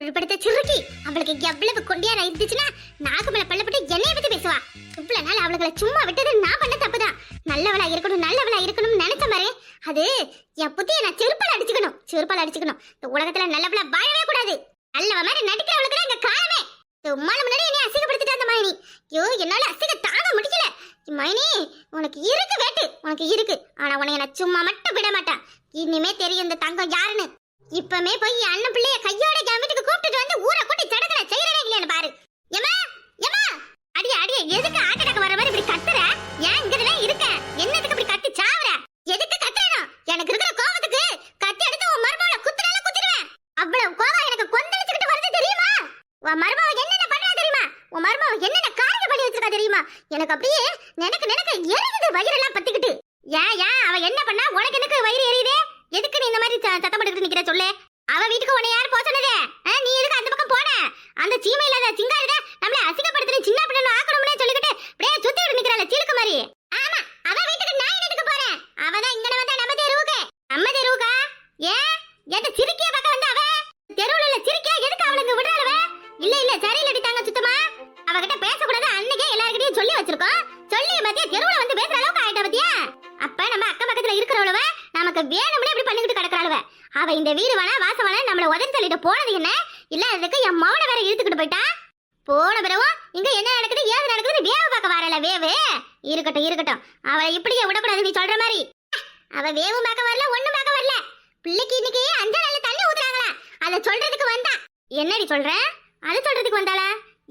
படுத்த சிறுக்கி அவளுக்கு எவ்வளவு கொண்டியாரா இருந்துச்சுன்னா நாக்கு மேல பள்ளப்பட்டு என்னைய பத்தி பேசுவா. இவ்வளவு நாள் அவளுகளை சும்மா விட்டது நான் பண்ண தப்புதான். நல்லவளா இருக்கணும் நல்லவளா இருக்கணும்னு நினைச்ச மாதிரி அது என் புத்திய நான் செருப்பால் அடிச்சுக்கணும் செருப்பால் அடிச்சுக்கணும். இந்த உலகத்துல நல்லவளா வாழவே கூடாது. நல்லவ மாதிரி நடிக்கிறவளுக்கு தான் இங்க காலமே. சும்மா முன்னாடி என்னை அசிங்கப்படுத்திட்டு அந்த மைனி ஐயோ என்னால அசிங்க தாங்க முடியல. மைனி உனக்கு இருக்கு வேட்டு உனக்கு இருக்கு. ஆனா உன்னை நான் சும்மா மட்டும் விட மாட்டேன். இனிமே தெரியும் இந்த தங்கம் யாருன்னு. இப்பமே போய் அண்ணன் பிள்ளைய கையோட என் வீட்டுக்கு கூப்பிட்டுட்டு வந்து ஊரை கூட்டி சடங்குல செய்யறேன் இல்லைன்னு பாரு. ஏமா ஏமா அடியே அடியே எதுக்கு ஆட்டடக்கு வர மாதிரி இப்படி கத்துற ஏன் இங்கதான் இருக்க என்னதுக்கு இப்படி கத்தி சாவுற எதுக்கு கத்துறணும் எனக்கு இருக்கிற கோவத்துக்கு கத்தி எடுத்து உன் மருமகளை குத்துறால குத்திடுவேன் அவ்வளவு கோவம் எனக்கு கொந்தளிச்சுக்கிட்டு வருது தெரியுமா உன் மருமக என்னென்ன பண்றா தெரியுமா உன் மருமக என்னென்ன காரியம் பண்ணி வச்சிருக்கா தெரியுமா எனக்கு அப்படியே நினைக்க நினைக்க எரியுது வயிறெல்லாம் பத்திக்கிட்டு ஏன் ஏன் அவ என்ன பண்ணா உனக்கு எனக்கு வயிறு எரியுதே எதுக்கு நீ இந்த மாதிரி ச- சத்தம் போட்டுக்கிட்டு நிக்கிற சொல்லு அவ வீட்டுக்கு உன்னை யார் போக சொன்னதே ஆ, நீ எதுக்கு அந்த பக்கம் போன அந்த சீமை இல்லாத சிங்காரிட நம்மள அசிங்கப்படுத்துற சின்ன பிள்ளை ஆக்கணும்னு சொல்லிக்கிட்டு அப்படியே சுத்தி விட்டு நிக்கிறாள் சீலுக்கு மாதிரி ஆமா அவ வீட்டுக்கு நான் என்னத்துக்கு போறேன் அவ தான் இங்க வந்தா நம்ம தெருவுக்கு நம்ம தெருவுக்கா ஏன் எந்த சிரிக்கிய பக்கம் வந்தா அவ தெருவுல உள்ள சிரிக்கியா எதுக்கு அவளுக்கு விடுறாளவ சரியில் இல்ல சுத்தமா அவகிட்ட பேசக்கூடாது அன்னைக்கே எல்லார்கிட்டயும் சொல்லி வச்சிருக்கோம். சொல்லி மத்திய தெருவுல வந்து பேசுற அளவுக்கு ஆயிட்ட பத்தியா? அப்ப நம்ம அக்கம் பக்கத்துல இருக்கிறவளவ நமக்கு வேணும்னே இப்படி பண்ணிக்கிட்டு கிடக்குறாளுவ. அவ இந்த வீடு வேணா வாசம் வேணா நம்மள உதவி தள்ளிட்டு போனது என்ன? இல்ல அதுக்கு என் மௌன வேற இழுத்துக்கிட்டு போயிட்டா? போன பிறவும் இங்க என்ன நடக்குது ஏது நடக்குது வேவு பார்க்க வரல வேவு. இருக்கட்டும் இருக்கட்டும். அவளை இப்படியே விடக்கூடாது நீ சொல்ற மாதிரி. அவ வேவு பார்க்க வரல ஒண்ணு பார்க்க வரல. பிள்ளைக்கு இன்னைக்கு அஞ்சு நாள் தண்ணி ஊத்துறாங்களா. அத சொல்றதுக்கு வந்தா. என்னடி சொல்ற? அது சொல்றதுக்கு வந்தால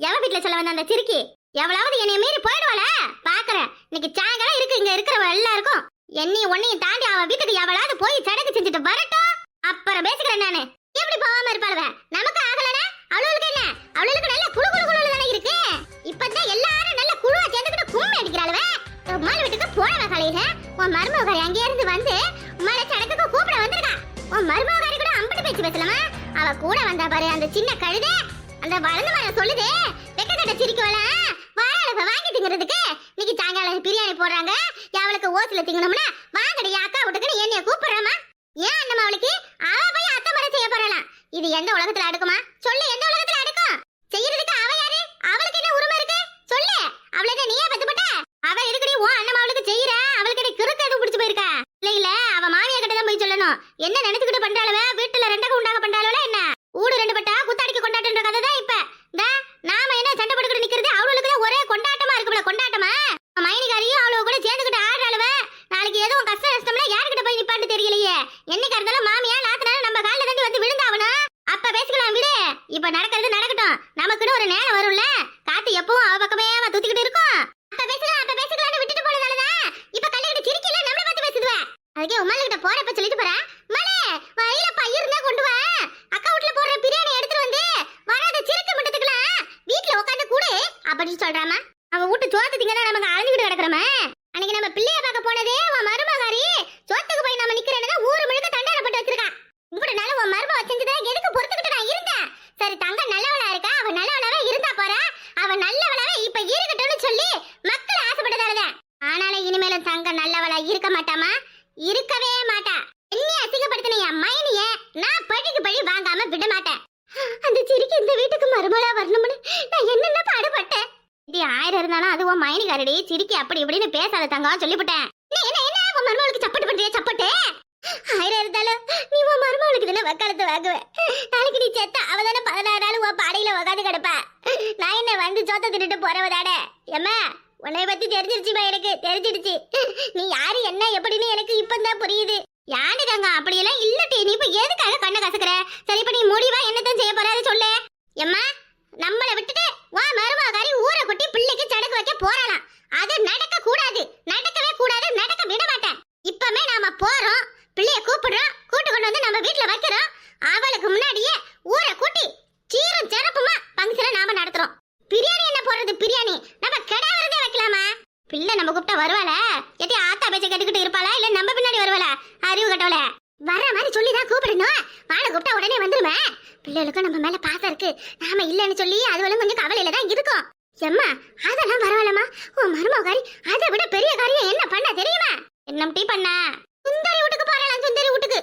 எவ வீட்டுல சொல்ல வந்த அந்த சிறுக்கி எவ்வளவு என்னைய மீறி போயிடுவாள? பாக்குறேன். இன்னைக்கு சாயங்காலம் இருக்கு இங்க இருக்கிறவ எல்லாருக்கும். என்னையும் உன்னையும் தாண்டி அவ வீட்டுக்கு எவளாவது போய் சடங்கு செஞ்சுட்டு வரட்டும்? அப்புறம் பேசுகிறேன் நானு. எப்படி போகாம இருப்பாளுவ? நமக்கு ஆகலனா? அவளுக்கு என்ன? அவளுக்கு நல்ல குழு குழு குழு தானே இருக்கு? இப்பதான் எல்லாரும் நல்ல குழுவா சேர்ந்துக்கிட்டு கும்மி அடிக்கிறாளுவ? உம்மால வீட்டுக்கு போனவ காலையில உன் மருமகாரி அங்கே இருந்து வந்து மலை சடங்குக்கு கூப்பிட வந்திருக்கா. உன் மருமகாரி கூட அம்பிட்டு பேச்சு பேசலாமா? அவ கூட வந்தா பாரு அந்த சின்ன கழுதை. அந்த வளர்ந்த மரம் சொல்லுதே. வெக்க கட்ட வாழை வாங்கி திங்கிறதுக்கு? இன்னைக்கு சாயங்காலம் பிரியாணி போடுறாங்க. அவளுக்கு ஓசில திங்கணும்னா வாங்கடி அக்கா விட்டுக்குன்னு என்னைய கூப்பிடுறாமா ஏன் அண்ணம் அவளுக்கு? அவ போய் அத்தை மரம் செய்ய போறலாம் இது எந்த உலகத்துல அடுக்குமா? சொல்லு எந்த உலகத்துல அடுக்கும்? செய்யறதுக்கு அவ யாரு? அவளுக்கு என்ன உரிமை இருக்கு? சொல்லு. அவளுக்கு நீயே பத்துப்பட்ட அவ இருக்குடி உன் அண்ணம் அவளுக்கு செய்யற? அவளுக்கு என்ன கிறுக்கு எதுவும் பிடிச்சு போயிருக்கா? இல்ல இல்ல அவ மாமியா கிட்ட தான் போய் சொல்லணும். என்ன நினைச்சுக்கிட்டு பண்றாளவ? வீட்டுல ரெண்டு உண்டாக பண்றாளவல என்ன ஊடு ரெண்டு பட்டா குத்தாடிக்கு கொண்டாட்டுன்ற கதை தான் இப்ப இந்த நாம என்ன சண்டை போட்டுக்கிட்டு நிக்கிறது அவளுக்கு ஒரே கொண்டாட்டமா இருக்குல்ல கொண்டாட்டமா மைனிகாரியும் அவளோ கூட சேர்ந்துக்கிட்டு ஆடுறாளுவ நாளைக்கு எதுவும் கஷ்ட நஷ்டம்னா யாருக்கிட்ட போய் நிப்பான்னு தெரியலையே என்னைக்கா இருந்தாலும் மாமியா நாத்தனாலும் நம்ம காலில் தாண்டி வந்து விழுந்தாவணும் அப்ப பேசிக்கலாம் விடு இப்ப நடக்கிறது நடக்கட்டும் நமக்குன்னு ஒரு நேரம் வரும்ல காத்து எப்பவும் அவ பக்கமே அவ தூத்திக்கிட்டு இருக்கும் அப்ப பேசலாம் அப்ப பேசிக்கலாம்னு விட்டுட்டு போனதாலதான் இப்ப கல்லுக்கிட்டு சிரிக்கல நம்மள பார்த்து பேசுதுவ அதுக்கே உமால கிட்ட போறப்ப சொல்லிட்டு போறேன் மலே வயல பயிர் இருந்தா கொண்டு வா அக்கா வீட்ல போடுற பிரியாணி எடுத்துட்டு வந்து வராத சிறுக்கு மட்டுத்துக்கலாம் வீட்ல உட்காந்து கூடு அப்படின்னு சொல்றாமா அவ வீட்டு சோத்து திங்கதான் நமக்கு அழிஞ்சுக்கிட்டு கிடக்குறமே அன்னைக்கு நம்ம பிள்ளைய பார்க்க போனதே உன் மருமகாரி சோத்துக்கு போய் நம்ம நிக்கிறேன்னு ஊர் முழுக்க தண்டார போட்டு வச்சிருக்கா இவ்வளவு நாள் உன் மருமக செஞ்சதை எதுக்கு பொறுத்துக்கிட்டு நான் இருந்தேன் சரி தங்க நல்லவளா இருக்கா அவ நல்லவளாவே இருந்தா போறா அவ நல்லவளாவே இப்ப இருக்கட்டும்னு சொல்லி மக்கள் ஆசைப்பட்டதாலதான் ஆனாலும் இனிமேலும் தங்க நல்லவளா இருக்க மாட்டாமா இருக்கவே மாட்டா என்னைய அசிங்கப்படுத்தின என் மைனிய நான் பழிக்கு பழி வாங்காம விட மாட்டேன் அந்த சிரிக்கு இந்த வீட்டுக்கு மருமகளா வரணும்னு நான் என்னென்ன பாடுபட்டேன் இது ஆயிரம் இருந்தாலும் அது உன் மைனிகாரடி சிரிக்கி அப்படி இப்படின்னு பேசாத தங்கம் சொல்லிவிட்டேன் என்ன என்ன என்ன? உன் மருமகளுக்கு சப்பட்டு பண்றியா? சப்பட்டு ஆயிரம் இருந்தாலும் நீ உன் மருமகளுக்கு தானே வக்காலத்து வாங்குவ. நாளைக்கு நீ செத்த அவ தானே பதினாறு நாள் உன் பாடையில உக்காந்து கிடப்ப. நான் என்ன வந்து சோத்த தின்னுட்டு போறவ தானே? எம்மா உன்னை பத்தி தெரிஞ்சிருச்சுமா எனக்கு? தெரிஞ்சிடுச்சு. நீ யாரு என்ன எப்படின்னு எனக்கு இப்பந்தான் புரியுது. யாரு தங்க அப்படியெல்லாம் இல்லட்டி. நீ இப்ப எதுக்காக கண்ணை கசக்குற? சரி இப்ப நீ முடிவா என்னத்தான் செய்ய போறாரு சொல்லு. எம்மா நம்மளை விட்டுட்டு வா மருமகாரி ஊரை கொட்டி பிள்ளைக்கு சடக்கு வைக்க போறாளாம். அது நடக்க கூடாது. நடக்கவே கூடாது. நடக்க விட மாட்டேன். இப்பமே நாம போறோம். பிள்ளைய கூப்பிடுறோம். கூட்டு கொண்டு வந்து நம்ம வீட்டுல வைக்கிறோம். அவளுக்கு முன்னாடியே ஊரை கூட்டி சீரும் சிறப்புமா ஃபங்க்ஷனை நாம நடத்துறோம். பிரியாணி என்ன போடுறது? பிரியாணி. நம்ம கிடாவிரதே வைக்கலாமா? பிள்ளை நம்ம கூப்பிட்டா வருவாள? எட்டி ஆத்தா பேச்ச கேட்டுக்கிட்டு இருப்பாளா? இல்ல நம்ம பின்னாடி வருவாளா? அறிவு கட்டவள. வர மாதிரி சொல்லிதான் கூப்பிடணும். வாழை கூப்பிட்டா உடனே வந்துருமே. பிள்ளைகளுக்கும் நம்ம மேல பாசம் இருக்கு. நாம இல்லைன்னு சொல்லி அதுவளும் கொஞ்சம் கவலையில தான் இருக்கும். எம்மா அதெல்லாம் பரவாயில்ல. உன் மருமகள் அதை விட பெரிய காரியம் என்ன பண்ண தெரியுமா? என்ன டீ பண்ண? சுந்தரி வீட்டுக்கு போறலாம் சுந்தரி வீட்டுக்கு.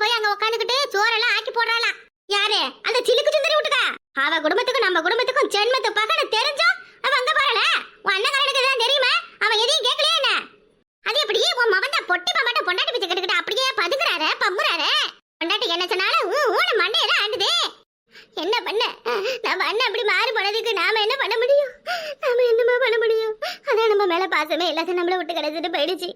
போய் அங்க உட்காந்துக்கிட்டு சோறெல்லாம் ஆக்கி போடுறாளாம். யாரு? அந்த சிலுக்கு சுந்தரி வீட்டுக்கா? அவ குடும்பத்துக்கும் நம்ம குடும்பத்துக்கும் ஜென்மத்து பகன்னு தெரிஞ்சோம் அவ அங்க போறல உன் அண்ணகாரனுக்கு தான் தெரியுமா? அவன் எதையும் கேட்கலையே என்ன? அது எப்படி? உன் மவன் தான் பொட்டி மாமாட்ட பொண்டாட்டி பிச்சை கட்டுக்கிட்டு அப்படியே பதுக்குறாரு பம்புறாரு? பொண்டாட்டி என்ன சொன்னாலும் ஊன மண்டையதான் ஆண்டுதே என்ன பண்ண? நம்ம அண்ணன் அப்படி மாறி போனதுக்கு நாம என்ன பண்ண முடியும்? நாம என்னமா பண்ண முடியும்? அதான் நம்ம மேல பாசமே எல்லாத்தையும் நம்மள விட்டு கிடைச்சிட்டு போயிடுச்சு.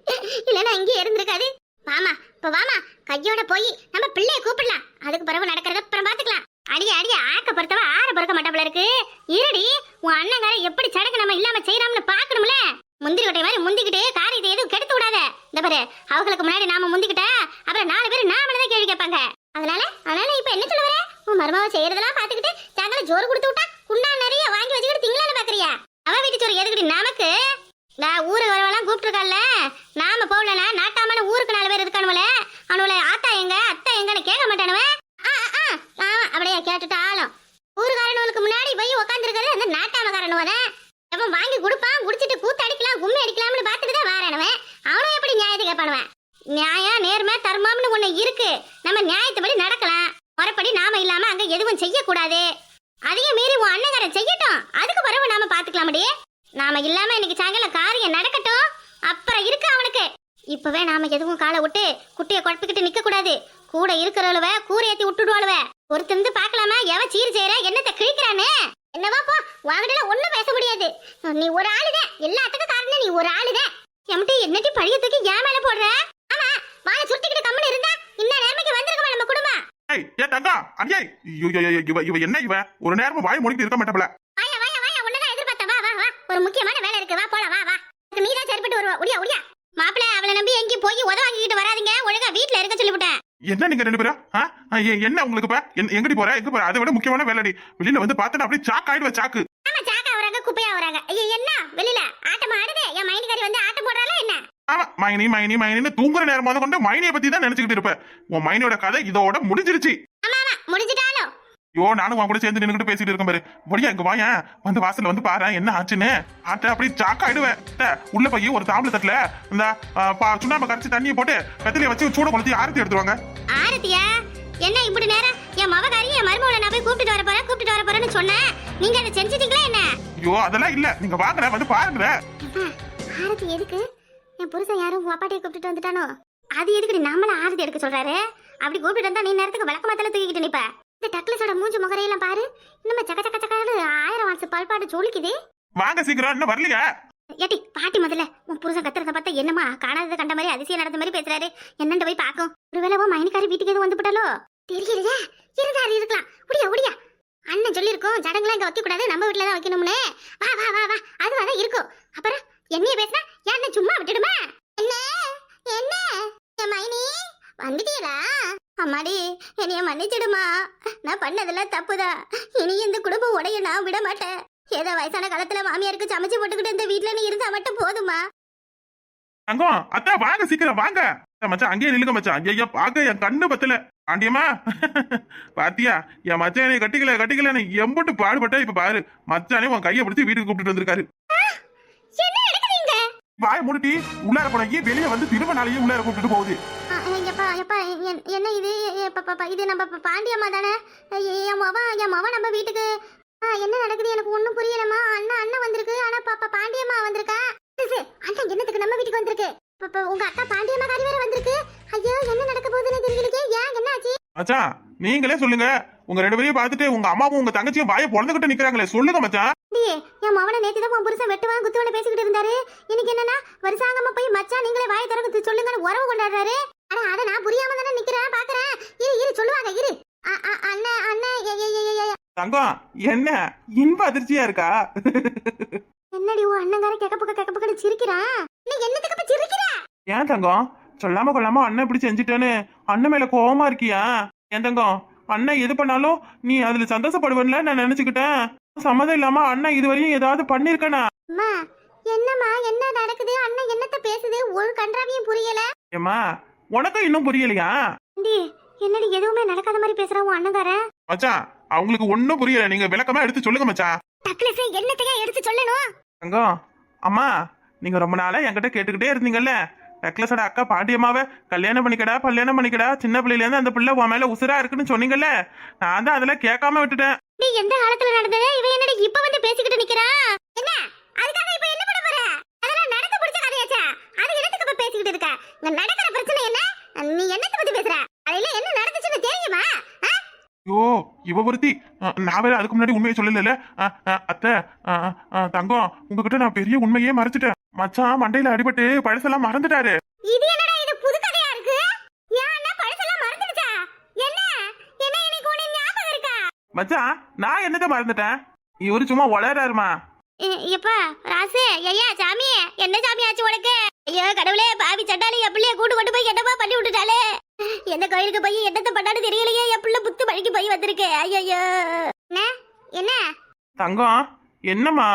இல்லைன்னா இங்கேயே இருந்திருக்காது. வாமா இப்ப வாமா. கையோட போய் நம்ம பிள்ளைய கூப்பிடலாம். அதுக்கு பிறகு நடக்கிறத அப்புறம் பாத்துக்கலாம். அடிய அடிய ஆக்க பொறுத்தவ ஆற பொறுக்க மாட்டாப்ல இருக்கு. இருடி உன் அண்ணங்கார எப்படி சடங்கு நம்ம இல்லாம செய்யறாம்னு பாக்கணும்ல? முந்திரி கொட்டை மாதிரி முந்திக்கிட்டு காரியத்தை எதுவும் கெடுத்து விடாத. இந்த பாரு அவங்களுக்கு முன்னாடி நாம முந்திக்கிட்டா அப்புறம் நாலு பேர் நாமளே தான் கேள்வி கேட்பாங்க. அதனால அதனால இப்ப என்ன சொல்ல வர உன் செய்யறதெல்லாம் பாத்துக்கிட்டு சாயங்காலம் ஜோறு கொடுத்து விட்டா குண்டா நிறைய வாங்கி வச்சுக்கிட்டு திங்களால பாக்குறியா அவ வீட்டு சோறு எதுக்குடி நமக்கு? நான் ஊருக்கு வரவெல்லாம் கூப்பிட்டுருக்கல நாம போகலனா நாட்டாமான ஊருக்கு நாலு பேர் இருக்கானுவல அவனுல ஆத்தா எங்க அத்தா எங்கன்னு கேட்க மாட்டானுவன் அப்படியே கேட்டுட்டு ஆளும் ஊருக்காரனுக்கு முன்னாடி போய் உட்காந்துருக்கிறது அந்த நாட்டாமக்காரனுவன அவன் வாங்கி கொடுப்பான் குடிச்சிட்டு கூத்து அடிக்கலாம் கும்மி அடிக்கலாம்னு பார்த்துட்டு தான் வாரானவன் அவனும் எப்படி நியாயத்தை கேட்பானுவன் நியாயம் நேர்மை தர்மம்னு ஒண்ணு இருக்கு. நம்ம நியாயத்துப்படி நடக்கலாம். முறைப்படி நாம இல்லாம அங்க எதுவும் செய்யக்கூடாது. அதையும் மீறி உன் அண்ணங்காரன் செய்யட்டும். அதுக்கு பிறகு நாம பாத்துக்கலாம் நாம இல்லாம இன்னைக்கு சாயங்காலம் காரியம் நடக்கட்டும். அப்புறம் இருக்கு அவனுக்கு. இப்பவே நாம எதுவும் காலை விட்டு குட்டிய குழப்பிக்கிட்டு நிக்க கூடாது கூட இருக்கிறவளவ கூரை ஏத்தி விட்டுடுவாளுவ. ஒருத்தருந்து பாக்கலாமா எவ சீர் செய்யற என்னத்தை கிழிக்கிறானு? என்னவா போ? வாங்கிட்ட ஒண்ணும் பேச முடியாது. நீ ஒரு ஆளுதான் எல்லாத்துக்கும் காரணம் நீ ஒரு ஆளுதான் எம்டி என்னட்டி பழைய தூக்கி ஏன் மேல போடுற? ஆமா வாழை சுருட்டிக்கிட்டு கம்மனு இருந்தா இன்ன நேரமைக்கு வந்திருக்குமா நம்ம குடும்பம்? ஏய் தங்கா ஐயோ, இவ இவ என்ன இவ? ஒரு நேரமா வாய் மூடிட்டு இருக்க மாட்டப்பல வாயா வாயா வாயா உன்னதான் எதிர்பார்த்தேன். வா வா வா. ஒரு முக்கியமான வேலை இருக்கு. வா போலாம் வா வா. இதுக்கு நீதான் சரிப்பட்டு வருவா. ஒடியா ஒடியா மாப்பிள அவளை நம்பி எங்கேயும் போய் உத வாங்கிக்கிட்டு வராதீங்க. ஒழுங்கா வீட்ல இருக்க சொல்லிவிட்டேன். என்ன நீங்க ரெண்டு பேரும்? என்ன உங்களுக்கு இப்ப? எங்கடி போற? எங்க போற? அதை விட முக்கியமான வேலைடி. வெளியில வந்து பார்த்தா அப்படியே சாக்கு ஆயிடுவ சாக்கு ஆமா சாக்கா வராங்க குப்பையா வராங்க ஐயோ என்ன? வெளியில ஆட்டம் ஆடுதே? என் மைண்டுக்காரி வந்து ஆட்டம் போடுறாளா என்ன? ஆமா மைனி மைனி மைனின்னு தூங்குற நேரம் முத கொண்டு மைனியை பத்தி தான் நினைச்சுக்கிட்டு இருப்ப. உன் மைனியோட கதை இதோட முடிஞ்சிருச்சு. முடிஞ்சிட்டாலும். ஐயோ நானும் உன் கூட சேர்ந்து நின்னுகிட்டு பேசிட்டு இருக்கேன் பாரு. ஒடியா இங்க வாயேன் வந்து வாசல்ல வந்து பாரு என்ன ஆச்சுன்னு. ஆட்ட அப்படியே சாக்கா ஆயிடுவேன். அத்தை, உள்ள போய் ஒரு தாம்பளை தட்டுல இந்த சுண்ணாம்பை கரைச்சி தண்ணியை போட்டு கத்திலிய வச்சு சூட கொளுத்தி ஆரத்தி எடுத்துருவாங்க. ஆரத்தியா? என்ன இப்படி நேரம்? என் மவகாரி என் மருமகளை நான் போய் கூப்பிட்டு வர போறேன் கூப்பிட்டு வர போறேன்னு சொன்னேன். நீங்க அதை செஞ்சிட்டீங்களா என்ன? ஐயோ அதெல்லாம் இல்ல. நீங்க வாங்குற வந்து பாருங்க ஆரத்தி எதுக்கு? என் புருஷன் யாரும் உன் அப்பாட்டியை கூப்பிட்டு வந்துட்டானோ? அது எதுக்கு நம்மள ஆரத்தி எடுக்க சொல்றாரு? அப்படி கூப்பிட்டு வந்தா நீ நேரத்துக்கு விளக்க மாத்தல தூக்கிட்டு நிப்ப? இந்த டக்லஸோட மூஞ்சி முகரையெல்லாம் பாரு. இன்னும் சக்க சக்க சக்காடு ஆயிரம் வாட்ஸ் பால்பாடு ஜொலிக்குது. வாங்க சீக்கிரம் இன்னும் வரலையா? ஏட்டி பாட்டி முதல்ல உன் புருஷன் கத்துறத பார்த்தா என்னமா காணாதது கண்ட மாதிரி அதிசயம் நடந்த மாதிரி பேசுறாரு. என்னன்னு போய் பாக்கும் ஒருவேளை உன் மைனிக்காரி வீட்டுக்கு எதுவும் வந்துவிட்டாலோ தெரியலையே இருந்தாரு இருக்கலாம். உடியா உடியா. அண்ணன் சொல்லியிருக்கோம் சடங்குலாம் இங்க வைக்க கூடாது நம்ம வீட்டுல தான் வைக்கணும்னு. வா வா வா வா. அது தான் இருக்கும். அப்புறம்? என்னைய பேசுனா என்ன சும்மா விட்டுடுமா? என்ன? என்ன? என் மைனி வந்துட்டீங்களா அம்மாடி என்னைய மன்னிச்சிடுமா. நான் பண்ணதெல்லாம் தப்புதான் இனி இந்த குடும்பம் உடைய நான் விட மாட்டேன். ஏதோ வயசான காலத்துல மாமியாருக்கு சமைச்சு போட்டுக்கிட்டு இந்த வீட்டுல நீ இருந்தா மட்டும் போதுமா? தங்கம் அத்தா வாங்க சீக்கிரம் வாங்க. மச்சான் அங்கேயே நில்லுங்க மச்சான். அங்கேயே பார்க்க என் கண்ணு பத்தல. ஆண்டியம்மா பாத்தியா? என் மச்சானை கட்டிக்கல கட்டிக்கலன்னு எம்பட்டு பாடுபட்டா இப்ப பாரு. மச்சானே உன் கையை பிடிச்சி வீட்டுக்கு கூப்பிட்டு வந்திருக்காரு. வாய முடுட்டி உள்ளார போனீங்க வெளியே வந்து திரும்ப நாளையே உள்ளார கூப்பிட்டு போகுது. எப்பா எப்பா என்- என்ன இது? இது நம்ம பாண்டியம்மா தானே? என் மவ என் மவ நம்ம வீட்டுக்கு. ஆ, என்ன நடக்குது? எனக்கு ஒண்ணும் புரியலம்மா. அண்ணா அண்ணன் வந்திருக்கு. ஆனா பாப்பா பாண்டியம்மா வந்திருக்கா? சிசு, அண்ணன் என்னத்துக்கு நம்ம வீட்டுக்கு வந்திருக்கு? உங்க அக்கா பாண்டியம்மா காரி வேற வந்திருக்கு. ஐயோ என்ன நடக்க போகுதுன்னு தெரியலையே. ஏன் என்ன ஆச்சு மச்சான் நீங்களே சொல்லுங்க. உங்க ரெண்டு பேரையும் பார்த்துட்டு உங்க அம்மாவும் உங்க தங்கச்சியும் வாயை பொழந்துகிட்டு நிக்கிறாங்களே. சொல்லுங்க மச்சான். அப்படியே என் மவனை நேத்து தான் புருஷன் வெட்டுவான் குத்துவான பேசிக்கிட்டு இருந்தாரு. இன்னைக்கு என்னன்னா வருஷாங்கம்மா போய் மச்சான் நீங்களே வாயை திறந்து சொல்லுங்கன்னு உறவு கொண்டாடுறாரு. அட அட நான் புரியாம தானே நிக்கிறேன் பாக்குறேன். இரு இரு சொல்லுவாங்க இரு. அ- அ- அண்ணன் அண்ணன் ஏ- ஏ- ஏ- ஏ- ஏ- தங்கம் என்ன? இன்ப அதிர்ச்சியா இருக்கா? என்னடி உன் அண்ணங்கார கேக்க பக்க கேக்க பக்கன்னு சிரிக்கிறான் நீ என்னத்துக்கு இப்ப சிரிக்கிற? ஏன் தங்கம்? சொல்லாம கொள்ளாம அண்ணன் இப்படி செஞ்சுட்டேன்னு அண்ணன் மேல கோவமா இருக்கியா? ஏன் தங்கம்? அண்ணன் எது பண்ணாலும் நீ அதுல சந்தோஷப்படுவேன்ல நான் நினைச்சுக்கிட்டேன். சம்மதம் இல்லாம அண்ணன் இதுவரையும் ஏதாவது பண்ணிருக்கனா? அம்மா என்னம்மா என்ன நடக்குது? அண்ணன் என்னத்த பேசுது? ஒரு கன்றாவியும் புரியல. ஏம்மா உனக்கும் இன்னும் புரியலையா? டி என்னடி எதுவுமே நடக்காத மாதிரி பேசுறான் உன் அண்ணங்காரன் மச்சான் அவங்களுக்கு ஒண்ணும் புரியல. நீங்க விளக்கமா எடுத்து சொல்லுங்க மச்சான். டக்லஸ் என்னத்தையா எடுத்து சொல்லணும்? தங்கம் அம்மா நீங்க ரொம்ப நாளா என்கிட்ட கேட்டுக்கிட்டே இருந்தீங்கல்ல. ரெக்லஸோட அக்கா பாண்டியம்மாவை கல்யாணம் பண்ணிக்கடா கல்யாணம் பண்ணிக்கடா. சின்ன பிள்ளையில இருந்து அந்த பிள்ளை உன் மேல உசுரா இருக்குன்னு சொன்னீங்கல்ல? நான் தான் அதெல்லாம் கேட்காம விட்டுட்டேன். நீ எந்த காலத்துல நடந்தது? இவன் என்னடி இப்ப வந்து பேசிக்கிட்டு நிக்கிறா? என்ன? அதுக்காக இப்ப என்ன பண்ண போற? அதெல்லாம் நடந்து முடிச்ச கதையாச்சா? அது என்னத்துக்கு இப்ப பேசிக்கிட்டு இருக்க? இங்க நடக்கிற பிரச்சனை என்ன? நீ என்னத்த பத்தி பேசுற? அதுல என்ன நடந்துச்சுன்னு தெரியுமா? ஐயோ இவ ஒருத்தி நான் வேற அதுக்கு முன்னாடி உண்மையை சொல்லல அத்தை தங்கம் உங்ககிட்ட நான் பெரிய உண்மையே மறைச்சிட்டேன். மச்சான் மண்டையில அடிபட்டு பழசெல்லாம் மறந்துட்டாரு. இது என்னடா இது? புது கதையா இருக்கு? ஏன் அண்ணா பழசெல்லாம் மறந்துடுச்சா? என்ன? என்ன எனக்கு உன்னை ஞாபகம் இருக்கா? மச்சான் நான் என்னத்த மறந்துட்டேன்? இவரு சும்மா வளராருமா எப்பா ராசு ஐயா சாமி என்ன சாமி ஆச்சு உனக்கு? ஐயோ கடவுளே பாவி சட்டாளி என் பிள்ளைய கூட்டு கொண்டு போய் என்னப்பா பண்ணி விட்டுட்டாலே? எந்த கோயிலுக்கு போய் என்னத்த பண்ணான்னு தெரியலையே என் பிள்ளை புத்து வழிக்கு போய் வந்திருக்கு. ஐயோ என்ன? தங்கம் என்னம்மா?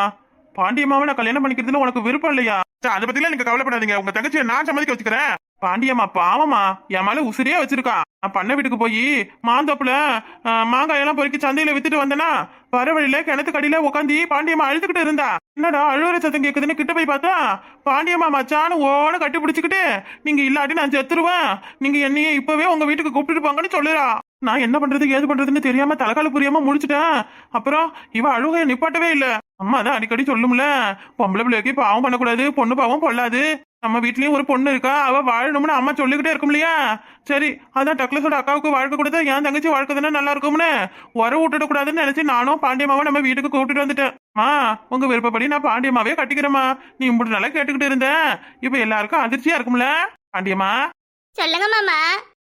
பாண்டியம்மாவை நான் கல்யாணம் பண்ணிக்கிறதுல உனக்கு விருப்பம் இல்லையா? சே, அதை பத்திலாம் நீங்க கவலைப்படாதீங்க. உங்க தங்கச்சியை நான் சம்மதிக்க வச்சுக்கிறேன். பாண்டியம்மா பாவம்மா என் மேல உசிரியே வச்சிருக்கா. நான் பண்ண வீட்டுக்கு போய் மாந்தோப்புல மாங்காயெல்லாம் பொறுக்கி சந்தையில வித்துட்டு வந்தேனா வர வழியில கிணத்து உட்காந்து பாண்டியம்மா அழுதுகிட்டு இருந்தா. என்னடா அழுவுற சத்தம் கேக்குதுன்னு கிட்ட போய் பார்த்தா பாண்டியம்மா மச்சான்னு ஓன கட்டி பிடிச்சிக்கிட்டு நீங்க இல்லாட்டி நான் செத்துருவேன். நீங்க என்னையே இப்பவே உங்க வீட்டுக்கு கூப்பிட்டு போங்கன்னு சொல்லுறா. நான் என்ன பண்றது ஏது பண்றதுன்னு தெரியாம தலைக்கால புரியாம முடிச்சிட்டேன் அப்புறம் இவ அழுகைய நிப்பாட்டவே இல்லை. அம்மா தான் அடிக்கடி சொல்லும்ல. பொம்பளை பிள்ளைக்கு பாவம் பண்ணக்கூடாது பொண்ணு பாவம் பொல்லாது. நம்ம வீட்லயும் ஒரு பொண்ணு இருக்கா அவ வாழணும்னு அம்மா சொல்லிக்கிட்டே இருக்கும் இல்லையா? சரி அதான் டக்ளஸோட அக்காவுக்கு வாழ்க்கை கொடுத்தா என் தங்கச்சி வாழ்க்கை தானே நல்லா இருக்கும்னு. உர விட்டுட கூடாதுன்னு நினைச்சு நானும் பாண்டியம்மாவை நம்ம வீட்டுக்கு கூப்பிட்டுட்டு வந்துட்டேன். மா உங்க விருப்பப்படி நான் பாண்டியம்மாவே கட்டிக்கிறேம்மா. நீ இப்படி நல்லா கேட்டுக்கிட்டு இருந்தேன் இப்ப எல்லாருக்கும் அதிர்ச்சியா இருக்கும்ல? பாண்டியம்மா. சொல்லுங்க மாமா.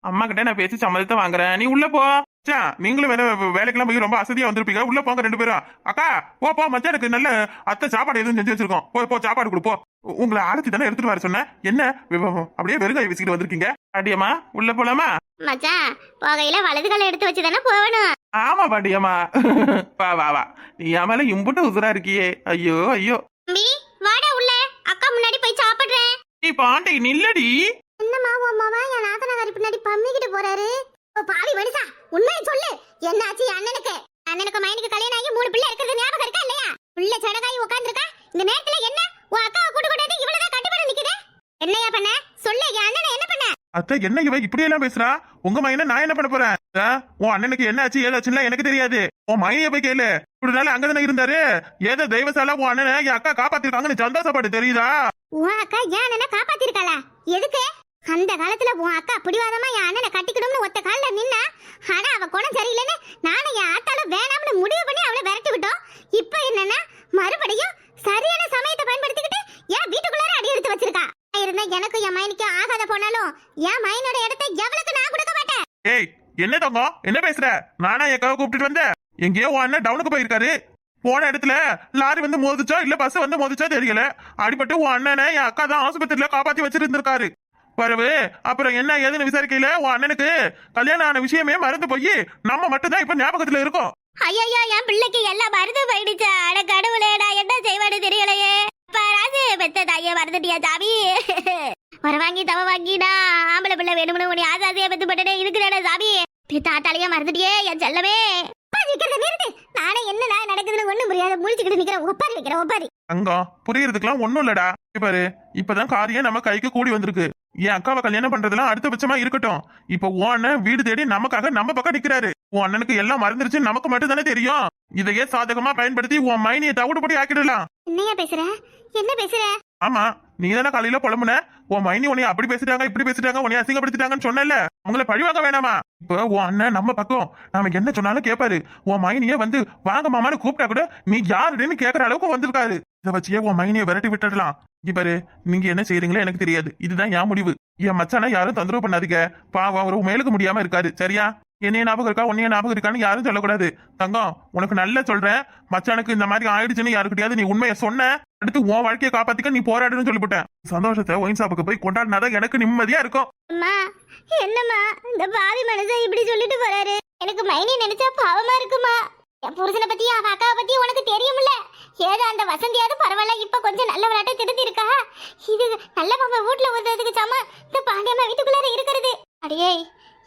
அம்மா கிட்ட நான் பேசி சம்மதத்தை வாங்குறேன். நீ உள்ள போ. சா நீங்களும் வேற வேலைக்கெல்லாம் போய் ரொம்ப அசதியா வந்திருப்பீங்க. உள்ள போங்க ரெண்டு பேரும். அக்கா போ போ மச்சான் எனக்கு நல்ல அத்தை சாப்பாடு எதுவும் செஞ்சு வச்சிருக்கோம். போ போ சாப்பாடு கொடு போ. உ- உங்களை ஆரத்தி தானே எடுத்துட்டு வர சொன்னேன். என்ன அப்படியே வெறுங்காய் வச்சுக்கிட்டு வந்திருக்கீங்க? பாண்டியம்மா உள்ள போலாமா? மச்சான் போகையில வலது கால எடுத்து வச்சு தானே போகணும். ஆமா பாண்டியம்மா. வா வா வா. நீ மேல இம்புட்டு உசுரா இருக்கியே. ஐயோ ஐயோ. தம்பி வாடா உள்ள. அக்கா முன்னாடி போய் சாப்பிடுறேன். நீ பாண்டி நில்லடி. என்னம்மா உன் மாமா என் நாத்தனாரி பின்னாடி பம்மிக்கிட்டு போறாரு? ஓ, பாவி மனுஷா உண்மையை சொல்லு. என்னாச்சு என் அண்ணனுக்கு? அண்ணனுக்கு மைனுக்கு கல்யாணம் ஆகி மூணு பிள்ளை இருக்கிறது ஞாபகம் இருக்கா இல்லையா? புள்ள சடகாயி உட்கார்ந்திருக்கா இந்த நேரத்துல என்ன? உன் அக்காவை கூட்டு கொண்டாந்து இவ்வளவுதான் கட்டுப்பட நிக்குது? என்னையா பண்ண? சொல்லு என் அண்ணனை என்ன பண்ண? அத்தை என்ன இவ இப்படி எல்லாம் பேசுறா? உங்க மையனை நான் என்ன பண்ண போறேன்? உன் அண்ணனுக்கு என்ன ஆச்சு ஏதாச்சுன்னா எனக்கு தெரியாது. உன் மைய போய் கேளு. இப்படி நாள் அங்கதானே இருந்தாரு? ஏதோ தெய்வசால உன் அண்ணனை என் அக்கா காப்பாத்திருக்காங்கன்னு சந்தோஷப்பட்டு தெரியுதா? உன் அக்கா என் அண்ணனை காப்பாத்திருக்காளா? எதுக்கு? அந்த காலத்துல உன் அக்கா பிடிவாதமா என் அண்ணனை கட்டிக்கணும்னு ஒத்த கால்ல நின்ன. ஆனா அவ குணம் சரியில்லைன்னு நானும் என் ஆத்தால வேணாம்னு முடிவு பண்ணி அவளை விரட்டி விட்டோம் இப்போ என்னன்னா மறுபடியும் சரியான சமயத்தை பயன்படுத்திக்கிட்டு என் வீட்டுக்குள்ளார அடி எடுத்து வச்சிருக்கா இருந்தா எனக்கும் என் மைனுக்கும் ஆகாத போனாலும் என் மைனோட இடத்தை எவளுக்கு நான் கொடுக்க மாட்டேன்? ஏய் என்ன தங்கம்? என்ன பேசுற? நானா என் அக்காவை கூப்பிட்டுட்டு வந்தேன். எங்கேயோ உன் அண்ணன் டவுனுக்கு போயிருக்காரு. போன இடத்துல லாரி வந்து மோதிச்சா இல்ல பஸ் வந்து மோதிச்சா தெரியல. அடிபட்டு உன் அண்ணனை என் அக்கா தான் ஆஸ்பத்திரியில காப்பாத்தி வச்சிருந்திருக்காரு. பரவு அப்புறம் என்ன ஏதுன்னு விசாரிக்கையில உன் அண்ணனுக்கு கல்யாணம் ஆன விஷயமே மறந்து போய் நம்ம மட்டும் தான் இப்ப ஞாபகத்துல இருக்கோம். ஐயோ என் பிள்ளைக்கு எல்லாம் மருந்து போயிடுச்சா? அட கடவுளே நான் என்ன செய்வேன்னு தெரியலையே. பாராது பெத்த தாயே மறந்துட்டியா சாமி? வர வாங்கி தவ வாங்கிடா ஆம்பளை பிள்ளை வேணும்னு உனி ஆசாசியா பெத்து பட்டனே இருக்குதானே சாமி? தாத்தாலையே மறந்துட்டியே என் செல்லவே நிறுத்து. நானே என்ன நான் நடக்குதுன்னு ஒண்ணும் புரியாத முடிச்சுக்கிட்டு நிக்கிறேன் ஒப்பாரி வைக்கிறேன் ஒப்பாரி. தங்கம் புரியறதுக்கெல்லாம் ஒண்ணும் இல்லடா. பாரு இப்பதான் காரியம் நம்ம கைக்கு கூடி வந்திருக்கு. என் அக்காவை கல்யாணம் பண்றதெல்லாம் அடுத்த பட்சமா இருக்கட்டும். இப்ப உன் அண்ணன் வீடு தேடி நமக்காக நம்ம பக்கம் நிக்கிறாரு. உன் அண்ணனுக்கு எல்லாம் மறந்துருச்சு நமக்கு மட்டும் தானே தெரியும். இதையே சாதகமா பயன்படுத்தி உன் மைனியை தவிடுபடி ஆக்கிடலாம். என்னையா பேசுற? என்ன பேசுற? ஆமா நீ தானே காலையில புலம்புன? உன் மைனி உன்னை அப்படி பேசிட்டாங்க இப்படி பேசிட்டாங்க உன்னை அசிங்கப்படுத்திட்டாங்கன்னு சொன்னல உங்களை பழிவாங்க வேணாமா? இப்போ உன் அண்ணன் நம்ம பக்கம் நாம என்ன சொன்னாலும் கேட்பாரு உன் மைனிய வந்து வாங்க மாமான்னு கூப்பிட்டா கூட நீ யாருன்னு கேக்குற அளவுக்கு வந்திருக்காரு. இதை வச்சியே உன் மைனியை விரட்டி விட்டுடலாம். இப்பாரு நீங்க என்ன செய்யறீங்களோ எனக்கு தெரியாது. இதுதான் என் முடிவு. என் மச்சான யாரும் தொந்தரவு பண்ணாதீங்க. பாவம் அவரு மேலுக்கு முடியாம இருக்காரு. சரியா? என்னைய ஞாபகம் இருக்கா உன்னைய ஞாபகம் இருக்கான்னு யாரும் சொல்லக்கூடாது. தங்கம் உனக்கு நல்லா சொல்றேன். மச்சானுக்கு இந்த மாதிரி ஆயிடுச்சுன்னு யாருக்கிட்டயாவது நீ உண்மையை சொன்ன அடுத்து உன் வாழ்க்கையை காப்பாத்திக்க நீ போராடுன்னு சொல்லிவிட்டேன். சந்தோஷத்தை ஒயின் ஷாப்புக்கு போய் கொண்டாடினாதான் எனக்கு நிம்மதியா இருக்கும். அம்மா என்னம்மா இந்த பாவி மனுஷன் இப்படி சொல்லிட்டு போறாரு. எனக்கு மைனி நினைச்சா பாவமா இருக்குமா? என் புருஷனை பத்தி அவ அக்காவை பத்தி உனக்கு தெரியும்ல. ஏதோ அந்த வசந்தியாவது பரவாயில்ல இப்ப கொஞ்சம் நல்ல விளையாட்டை திருத்தி இருக்கா இது நல்ல பாப்பா வீட்டுல வந்ததுக்கு சாமா இந்த பாண்டியம்மா வீட்டுக்குள்ளார இருக்கிறது. அடியே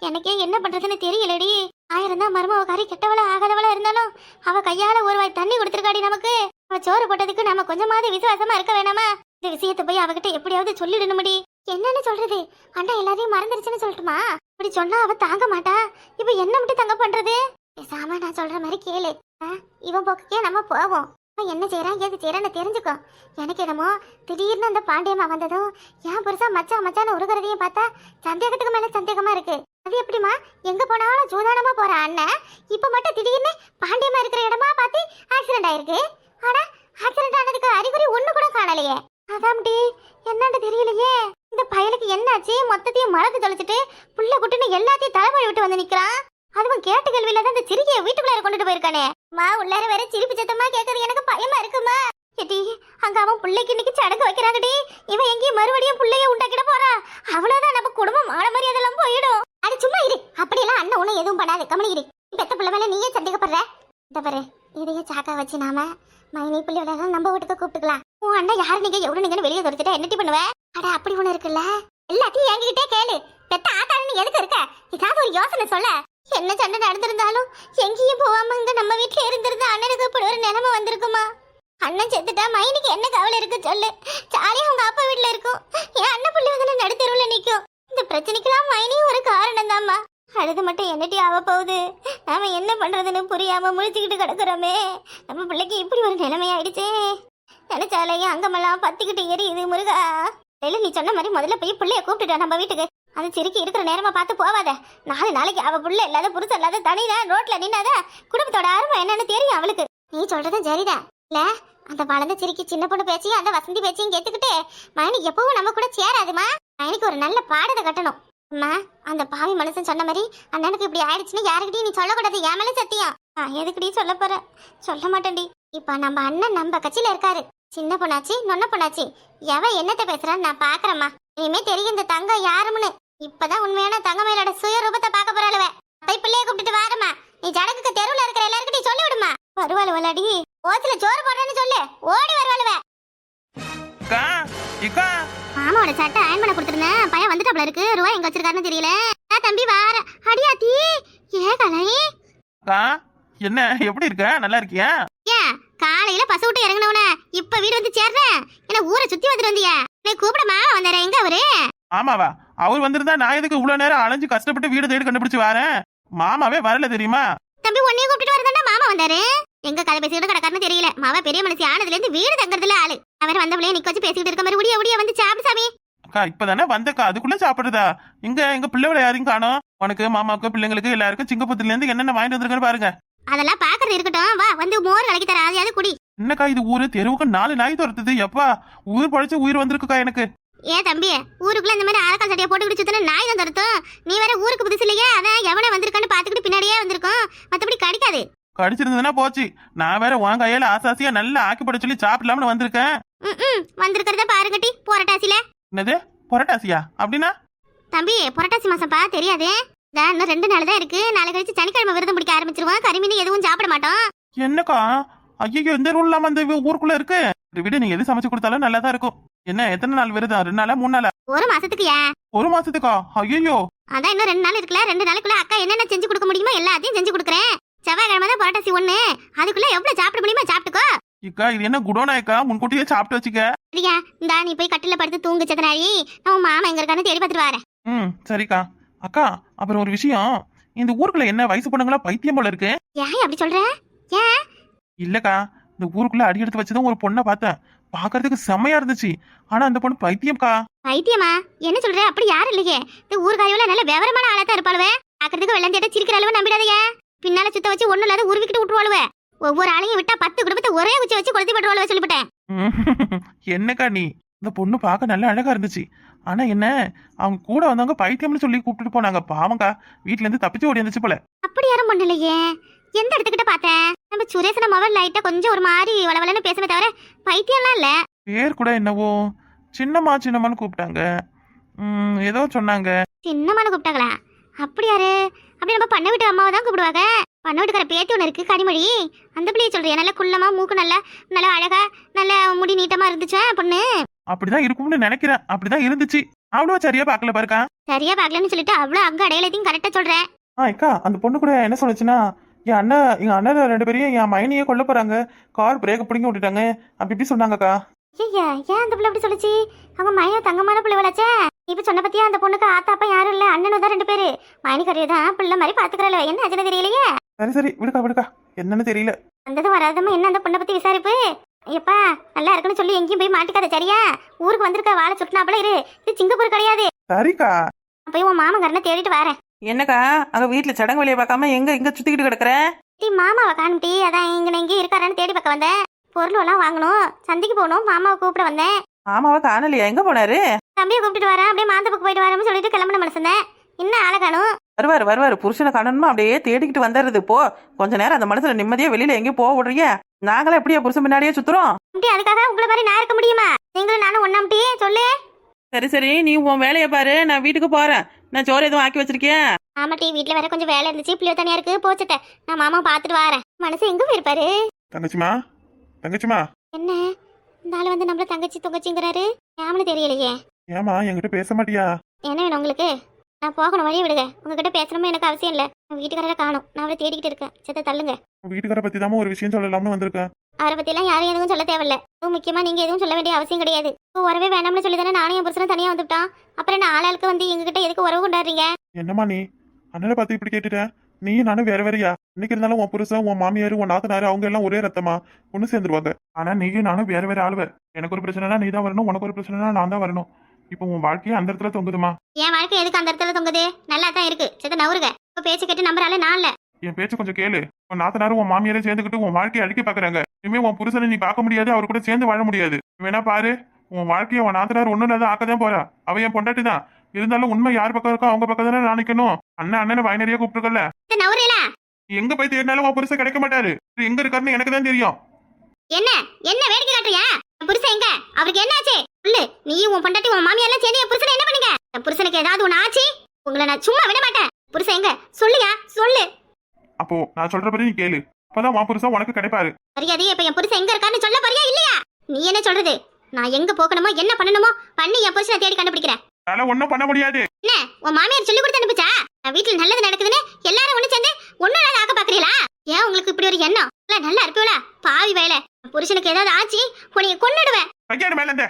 எனக்கே என்ன பண்றதுன்னு தெரியலடி. ஆயிரம் தான் மருமவக்காரி கெட்டவளா ஆகாதவளா இருந்தாலும் அவ கையால ஒரு வாய் தண்ணி கொடுத்துருக்காடி நமக்கு. அவ சோறு போட்டதுக்கு நாம கொஞ்சமாவது விசுவாசமா இருக்க வேணாமா? இந்த விஷயத்தை போய் அவகிட்ட எப்படியாவது சொல்லிடணுமடி. என்னன்னு சொல்றது? அண்ணா எல்லாரையும் மறந்துருச்சுன்னு சொல்லட்டுமா? இப்படி சொன்னா அவ தாங்க மாட்டா. இப்ப என்ன மட்டும் தங்க பண்றது? பேசாம நான் சொல்ற மாதிரி கேளு. ஆ, இவன் போக்கே நம்ம போவோம். அவன் என்ன செய்யறான் எது செய்யறான்னு தெரிஞ்சுக்கோ. எனக்கு என்னமோ திடீர்னு அந்த பாண்டியம்மா வந்ததும் ஏன் புருஷா மச்சான் மச்சான்னு உருகிறதையும் பார்த்தா சந்தேகத்துக்கு மேல சந்தேகமா இருக்கு. அது எப்படிமா எங்க போனாலும் சூதானமா போற அண்ணன் இப்ப மட்டும் திடீர்னு பாண்டியம்மா இருக்கிற இடமா பார்த்து ஆக்சிடென்ட் ஆயிருக்கு. ஆனா ஆக்சிடென்ட் ஆனதுக்கு அறிகுறி ஒண்ணு கூட காணலையே. அதாம்டி என்னன்னு தெரியலையே. இந்த பயலுக்கு என்னாச்சு? மொத்தத்தையும் மறந்து தொலைச்சிட்டு புள்ள குட்டின்னு எல்லாத்தையும் தலைமொழி விட்டு வந்து நிக்கிறான். அதுவும் கேட்ட கேள்வியில தான் இந்த சிரிக்கைய வீட்டுக்குள்ளார கொண்டுட்டு போயிருக்கானே. மா உள்ளார வேற சிரிப்பு சத்தமா கேக்குது. எனக்கு பயமா இருக்குமா? எடி அங்க அவன் பிள்ளைக்கு இன்னைக்கு சடங்கு வைக்கிறாங்கடி. இவன் எங்கேயும் மறுபடியும் புள்ளைய உண்டாக்கிட போறா. அவ்வளவுதான் நம்ம குடும்பம் மான மரியாதைலாம் போயிடும். அது சும்மா இரு. அப்படியெல்லாம் அண்ணன் ஒண்ணும் எதுவும் பண்ணாது. கம்மனி இரு. பெத்த பிள்ளை மேல நீயே சந்தேகப்படுற. இந்த பாரு இதையே சாக்கா வச்சு நாம மைனி பிள்ளைகளெல்லாம் நம்ம வீட்டுக்கு கூப்பிட்டுக்கலாம். உன் அண்ணன் யாரு? நீங்க எவ்வளவு நீங்கன்னு வெளியே துரத்துட்டா என்னட்டி பண்ணுவேன் அட அப்படி ஒண்ணு இருக்குல்ல. எல்லாத்தையும் என்கிட்டே கேளு. பெத்த ஆத்தாளு எதுக்கு இருக்க? ஏதாவது ஒரு யோசனை சொல்ல. என்ன சண்டை நடந்திருந்தாலும் எங்கேயும் போகாம இங்க நம்ம வீட்டுல இருந்திருந்த அண்ணனுக்கு இப்படி ஒரு நிலைமை வந்திருக்குமா? அண்ணன் செத்துட்டா மைனுக்கு என்ன கவலை இருக்கு சொல்லு. ஜாலியா உங்க அப்பா வீட்டுல இருக்கும். என் அண்ணன் பிள்ளை வந்து நடுத்தருவுல நிக்கும். இந்த பிரச்சனைக்கெல்லாம் மைனியும் ஒரு காரணம் தாம்மா அழுது மட்டும் என்னட்டி ஆக போகுது? நாம என்ன பண்றதுன்னு புரியாம முழிச்சுக்கிட்டு கிடக்குறோமே. நம்ம பிள்ளைக்கு இப்படி ஒரு நிலைமையாயிடுச்சே நினைச்சாலே அங்கமெல்லாம் பத்திக்கிட்டு எரியுது முருகா. இல்ல நீ சொன்ன மாதிரி முதல்ல போய் பிள்ளைய கூப்பிட்டுட்டா நம்ம வீட்டுக்கு. அது சிரிக்கி இருக்கிற நேரமா பார்த்து போவாத. நாலு நாளைக்கு அவ புள்ள இல்லாத புருஷ இல்லாத தனிதான் ரோட்ல நின்னாத குடும்பத்தோட அருமை என்னன்னு தெரியும் அவளுக்கு. நீ சொல்றதும் சரிதான். இல்ல அந்த வளர்ந்த சிரிக்கி சின்ன பொண்ணு பேச்சையும் அந்த வசந்தி பேச்சையும் கேட்டுக்கிட்டு மயனி எப்பவும் நம்ம கூட சேராதுமா? மயனிக்கு ஒரு நல்ல பாடத்தை கட்டணும். அம்மா அந்த பாவி மனுஷன் சொன்ன மாதிரி அண்ணனுக்கு இப்படி ஆயிடுச்சுன்னு யாருக்கிட்டையும் நீ சொல்லக்கூடாது. என் மேல சத்தியம். நான் எதுக்குடி சொல்ல போற? சொல்ல மாட்டேன்டி. இப்ப நம்ம அண்ணன் நம்ம கட்சியில இருக்காரு. சின்ன பொண்ணாச்சி நொன்ன பொண்ணாச்சி. எவன் என்னத்த பேசுறான்னு நான் பாக்குறேம்மா. இனிமே தெரியும் இந்த தங்கம் யாரும்னு. இப்பதான் உண்மையான தங்கமயிலோட சுயரூபத்தை பார்க்க போறாளுவ. போய் பிள்ளைய கூப்பிட்டுட்டு வாரம்மா. நீ ஜடக்குக்கு தெருவுல இருக்கிற எல்லாருக்கிட்டையும் சொல்லி விடுமா வருவாள் வளாடி ஓத்துல சோறு போடுறேன்னு சொல்லு. ஓடி வருவாளுவ. மாமாவோட சட்டை அயன் பண்ண கொடுத்துருந்தேன். பையன் வந்துட்டாப்ல இருக்கு. ரூபாய் எங்க வச்சிருக்காருன்னு தெரியல. தம்பி வார. அடியாத்தி ஏ கலை. என்ன எப்படி இருக்க? நல்லா இருக்கியா? ஏன் காலையில பசு விட்டு இறங்கினவன. இப்ப வீடு வந்து சேர்றேன் என்ன ஊரை சுத்தி வந்துட்டு வந்தியா? நீ கூப்பிட மாமா வந்தாரு? எங்க அவரு? ஆமாவா. அவர் வந்திருந்தா நான் எதுக்கு இவ்வளவு நேரம் அலைஞ்சு கஷ்டப்பட்டு வீடு தேடி கண்டுபிடிச்சு வரேன்? மாமாவே வரல தெரியுமா? தம்பி உன்னையும் கூப்பிட்டு வரதாண்டா மாமா வந்தாரு? எங்க கதை பேசிக்கிட்டு கிடக்காருன்னு தெரியல. மாமா பெரிய மனசு ஆனதுல இருந்து வீடு தங்கறதுல ஆளு. அவர் வந்தவளே நிக்க வச்சு பேசிக்கிட்டு இருக்க மாதிரி உடிய உடிய வந்து சாப்பிடு சாமி. அக்கா இப்பதானே வந்தக்கா அதுக்குள்ள சாப்பிடுறதா? இங்க எங்க பிள்ளைகளை யாரையும் காணோம். உனக்கு மாமாவுக்கு பிள்ளைங்களுக்கு எல்லாருக்கும் சிங்கப்பூத்துல இருந்து என்னென்ன வாங்கிட்டு வந்திருக்குன்னு பாருங்க. அதெல்லாம் பாக்குறது இருக்கட்டும். வா வந்து மோர் கலக்கி தர அதையாவது குடி. என்னக்கா இது ஊரு? தெருவுக்கு நாலு நாய் துரத்துது. எப்பா உயிர் பழைச்சு உயிர் வந்திருக்குக்கா எனக்கு. ஏன் தம்பி ஊருக்குள்ள இந்த மாதிரி அரக்கால் சட்டையை போட்டுக்கிட்டு சுத்தின நாய் தான் தருத்தோம்? நீ வேற ஊருக்கு புதுசு இல்லையா அதான் எவனை வந்திருக்கான்னு பாத்துக்கிட்டு பின்னாடியே வந்திருக்கோம். மத்தபடி கடிக்காது. கடிச்சிருந்ததுன்னா போச்சு. நான் வேற உன் கையில ஆசாசியா நல்லா ஆக்கி போட சொல்லி சாப்பிடலாம்னு வந்திருக்கேன். ம் வந்திருக்கிறத பாருங்கட்டி போராட்டாசில என்னது? புரட்டாசியா? அப்படின்னா? தம்பி புரட்டாசி மாசம்ப்பா தெரியாது? இதா இன்னும் ரெண்டு நாள் தான் இருக்கு. நாளை கழிச்சு சனிக்கிழமை விரதம் பிடிக்க ஆரம்பிச்சிருவோம். கறிமீன் எதுவும் சாப்பிட மாட்டோம். என்னக்கா? ஐயோ இந்த ரூல் இல்லாம அந்த ஊருக்குள்ள இருக்கு. விட நீ எது சமைச்சு கொடுத்தாலும் நல்லா தான் இருக்கும். என்ன எத்தனை நாள் விரதம்? ரெண்டு நாளா மூணு நாளா? ஒரு மாசத்துக்கு ஏன்? ஒரு மாசத்துக்கா? ஐயோ அதான் இன்னும் ரெண்டு நாள் இருக்குல்ல ரெண்டு நாளுக்குள்ள அக்கா என்னென்ன செஞ்சு கொடுக்க முடியுமோ எல்லாத்தையும் செஞ்சு கொடுக்குறேன். செவ்வாய்க்கிழமை தான் புரட்டாசி ஒண்ணு. அதுக்குள்ள எவ்வளவு சாப்பிட முடியுமோ சாப்பிட்டுக்கோ. இக்கா இது என்ன குடோனாய்க்கா முன்கூட்டியே சாப்பிட்டு வச்சுக்க. சரியா இந்தா நீ போய் கட்டில படுத்து தூங்கு சத்தனாரி உன் மாமா எங்க இருக்கான்னு தேடி பார்த்துட்டு வரேன். ம் சரிக்கா. அக்கா அப்புறம் ஒரு விஷயம். இந்த ஊருக்குள்ள என்ன வயசு பொண்ணுங்களா பைத்தியம் போல இருக்கு? ஏன் அப்படி சொல்ற? ஏன்? இல்லக்கா இந்த ஊருக்குள்ள அடி எடுத்து வச்சதும் ஒரு பொண்ணை பார்த்தேன். பாக்குறதுக்கு செம்மையா இருந்துச்சு. ஆனா அந்த பொண்ணு பைத்தியம்க்கா. பைத்தியமா? என்ன சொல்ற? அப்படி யாரும் இல்லையே. இந்த ஊர்காயோல நல்ல விவரமான ஆளா தான் இருப்பாளுவே. பாக்குறதுக்கு வெள்ளம் தேட்ட சிரிக்கிற அளவு நம்பிடாதீங்க. பின்னால சுத்த வச்சு ஒண்ணு இல்லாத உருவிக்கிட்டு விட்டுருவாளுவே. ஒவ்வொரு ஆளையும் விட்டா பத்து குடும்பத்தை ஒரே குச்சி வச்சு கொளுத்தி போட்டுருவாளுவே சொல்லிவிட்டேன். என்னக்கா நீ? இந்த பொண்ணு பார்க்க நல்ல அழகா இருந்துச்சு. ஆனா என்ன? அவங்க கூட வந்தவங்க பைத்தியம்னு சொல்லி கூப்பிட்டுட்டு போனாங்க. பாவங்கா வீட்ல இருந்து தப்பிச்சு ஓடி வந்துச்சு போல. அப்படி யாரும் பண்ணலையே. எந்த இடத்துக்கிட்ட பார்த்தேன் நம்ம சுரேசன மொபைல் லைட்டா கொஞ்சம் ஒரு மாதிரி வளவலன்னு பேசுமே தவிர பைத்தியம்லாம் இல்ல. பேர் கூட என்னவோ? சின்னம்மா சின்னம்மான்னு கூப்பிட்டாங்க. ம், ஏதோ சொன்னாங்க. சின்னமான கூப்பிட்டாங்களா? அப்படி யாரு? அப்படி நம்ம பண்ண வீட்டு அம்மாவை தான் கூப்பிடுவாங்க. பண்ண வீட்டுக்கார பேத்தி ஒன்று இருக்கு கனிமொழி. அந்த பிள்ளைய சொல்றியா? நல்ல குள்ளமா மூக்கு நல்லா நல்லா அழகா நல்ல முடி நீட்டமா இருந்துச்சா பொண்ணு? அப்படிதான் இருக்கும்னு நினைக்கிறேன். அப்படிதான் இருந்துச்சு. அவ்வளோ சரியா பார்க்கல பாருக்கா. சரியா பார்க்கலன்னு சொல்லிட்டு அவ்வளோ அங்க அடையாளத்தையும் கரெக்டா சொல்றேன். ஆ அக்கா அந்த பொண்ணு கூட என்ன சொல்லுச்சுன்னா என் அண்ணன் எங்க அண்ணன் ரெண்டு பேரையும் என் மைனியே கொல்ல போறாங்க. கார் பிரேக் பிடிங்கி விட்டுட்டாங்க. அப்படி இப்படி சொன்னாங்கக்கா. ஐயா ஏன் அந்த பிள்ளை அப்படி சொல்லுச்சு? அவங்க மையம் தங்கமான பிள்ளை வளச்சே இப்ப சொன்ன பத்தியா அந்த பொண்ணுக்கு ஆத்தாப்பா யாரும் இல்ல. அண்ணனும் தான் ரெண்டு பேரு. மணிக்கரையை தான் பிள்ளை மாதிரி பாத்துக்கறல என்ன ஆச்சுன்னு தெரியலையே? சரி சரி. விடுக்கா விடுக்கா. என்னன்னு தெரியல. வந்ததும் வராதமா என்ன அந்த பொண்ணை பத்தி விசாரிப்பு? ஐயப்பா நல்லா இருக்குன்னு சொல்லி எங்கேயும் போய் மாட்டிக்காத சரியா? ஊருக்கு வந்திருக்க வாழை சுட்டினாப்புல இரு. இது சிங்கப்பூர் கிடையாது. சரிக்கா. போய் உன் மாமன் தேடிட்டு வரேன். என்னக்கா? அங்க வீட்டுல சடங்கு வெளியே பார்க்காம எங்க இங்க சுத்திக்கிட்டு கிடக்குற? டீ மாமாவை காணும்டி. அதான் இங்க இங்கே இருக்காரான்னு தேடி பார்க்க வந்தேன். பொருள் எல்லாம் வாங்கணும். சந்தைக்கு போகணும். மாமாவை கூப்பிட வந்தேன். மாமாவை காணலையா? எங்க போனாரு? தம்பியை கூப்பிட்டு வரேன். அப்படியே மாந்தப்புக்கு போயிட்டு வரேன்னு சொல்லிட்டு கிளம்பின மனுஷன் இன்னும் ஆளை காணும்? வருவாரு வருவாரு. புருஷனை காணணுமா? அப்படியே தேடிக்கிட்டு வந்துடுறது. போ. கொஞ்ச நேரம் அந்த மனசுல நிம்மதியா வெளியில எங்கேயும் போக விடுறீங்க நாங்களே எப்படியா புருஷன் பின்னாடியே சுத்துறோம்? அப்படி அதுக்காக உங்களை மாதிரி நான் இருக்க முடியுமா? நீங்களும் நானும் ஒன்னாம்டி சொல்லு. சரி சரி. நீ உன் வேலையை பாரு. நான் வீட்டுக்கு போறேன். நான் சோறு எதுவும் ஆக்கி வச்சிருக்கேன் ஆமா டி. வீட்ல வேற கொஞ்சம் வேலை இருந்துச்சு. பிள்ளைய தனியா இருக்கு. போச்சுட்ட நான் மாமா பார்த்துட்டு வரேன். மனசு எங்க போயிருப்பாரு தங்கச்சிமா? தங்கச்சிமா? என்ன? இந்த ஆளு வந்து நம்மள தங்கச்சி தொங்கச்சிங்கிறாரு? ஏமனு தெரியலையே. ஏமா என்கிட்ட பேச மாட்டியா? என்ன வேணும் உங்களுக்கு? நான் போகணும். வழியை விடுங்க. உங்ககிட்ட பேசணுமே எனக்கு அவசியம் இல்லை. நான் வீட்டுக்காரரை காணும். நான் அவளை தேடிக்கிட்டு இருக்கேன். செத்த தள்ளுங்க. வீட்டுக்கார பத்தி தான் ஒரு விஷயம் சொல்லலாம்னு வந்திருக்கேன். அவரை பத்திலாம் யாரும் எதுவும் சொல்ல தேவையில்ல. அதுவும் முக்கியமா நீங்க எதுவும் சொல்ல வேண்டிய அவசியம் கிடையாது. இப்போ உறவே வேணாம்னு சொல்லி தானே நானும் என் புருஷனும் தனியா வந்துட்டான் அப்புறம் என்ன ஆளாளுக்கு வந்து எங்ககிட்ட எதுக்கு உறவு கொண்டாடுறீங்க? என்னம்மா நீ? அண்ணனை பார்த்து இப்படி கேட்டுட்டேன் நீ நானும் வேற வேறயா? இன்னைக்கு இருந்தாலும் உன் புருஷன் உன் மாமியார் உன் நாத்தனாரு அவங்க எல்லாம் ஒரே ரத்தமா? ஒண்ணு சேர்ந்துருவாங்க. ஆனா நீயும் நானும் வேற வேற ஆளுவ. எனக்கு ஒரு பிரச்சனைனா நீ தான் வரணும் உனக்கு ஒரு பிரச்சனைனா நான் தான் வரணும். இப்போ உன் வாழ்க்கையே அந்த இடத்துல தொங்குதுமா என் வாழ்க்கை எதுக்கு அந்த இடத்துல தொங்குது? நல்லா தான் இருக்கு. செத்த நவருங்க இப்போ பேச்சு கேட்டு நம்புறால நான் இல்ல. என் பேச்சு கொஞ்சம் கேளு. உன் நாத்தனாரும் உன் மாமியாரும் சேர்ந்துக்கிட்டு உன் வாழ்க்கையை அழிக்க பாக்குறாங்க. இனிமே உன் புருஷனை நீ பார்க்க முடியாது அவர் கூட சேர்ந்து வாழ முடியாது. வேணா பாரு உன் வாழ்க்கையை உன் நாத்தனார் ஒண்ணும் இல்லாத ஆக்கதான் போறா. அவ என் பொண்டாட்டி தான். இருந்தாலும் உண்மை யார் பக்கம் இருக்கோ அவங்க பக்கம் தானே நான் நிக்கணும். அண்ணன் அண்ணனை வாய் நிறைய கூப்பிட்டுருக்கல எங்க போய் தேடினாலும் உன் புருஷன் கிடைக்க மாட்டாரு. எங்க இருக்காருன்னு எனக்கு தான் தெரியும். என்ன? என்ன வேடிக்கை காட்டுறியா? புருஷன் எங்க? அவருக்கு என்னாச்சு? சொல்லு. நீ உன் பொண்டாட்டி உன் மாமியார் எல்லாம் சேர்ந்து என் புருஷனை என்ன பண்ணுங்க? என் புருஷனுக்கு ஏதாவது ஒண்ணு ஆச்சு? உங்களை நான் சும்மா விட மாட்டேன். புருஷன் எங்க? சொல்லுயா? சொல்லு. அப்போ நான் சொல்றபடி நீ கேளு. அப்பதான் உன் புருஷன் உனக்கு கிடைப்பாரு. மரியாதையே இப்ப என் புருஷன் எங்க இருக்கான்னு சொல்ல போறியா இல்லையா? நீ என்ன சொல்றது? நான் எங்க போகணுமோ என்ன பண்ணணுமோ பண்ணி என் புருஷனை தேடி கண்டுபிடிக்கிறேன் அதனால ஒண்ணும் பண்ண முடியாது. என்ன? உன் மாமியார் சொல்லி கொடுத்து அனுப்பிச்சா? நான் வீட்டுல நல்லது நடக்குதுன்னு எல்லாரும் ஒண்ணு சேர்ந்து ஒண்ணு நாள் ஆக்க பாக்குறீங்களா? ஏன் உங்களுக்கு இப்படி ஒரு எண்ணம்? இல்ல நல்லா இருப்பீங்களா பாவி வேலை. புருஷனுக்கு ஏதாவது ஆச்சு? உன்னைய கொன்னுடுவேன். கையாடு மேல இருந்தே.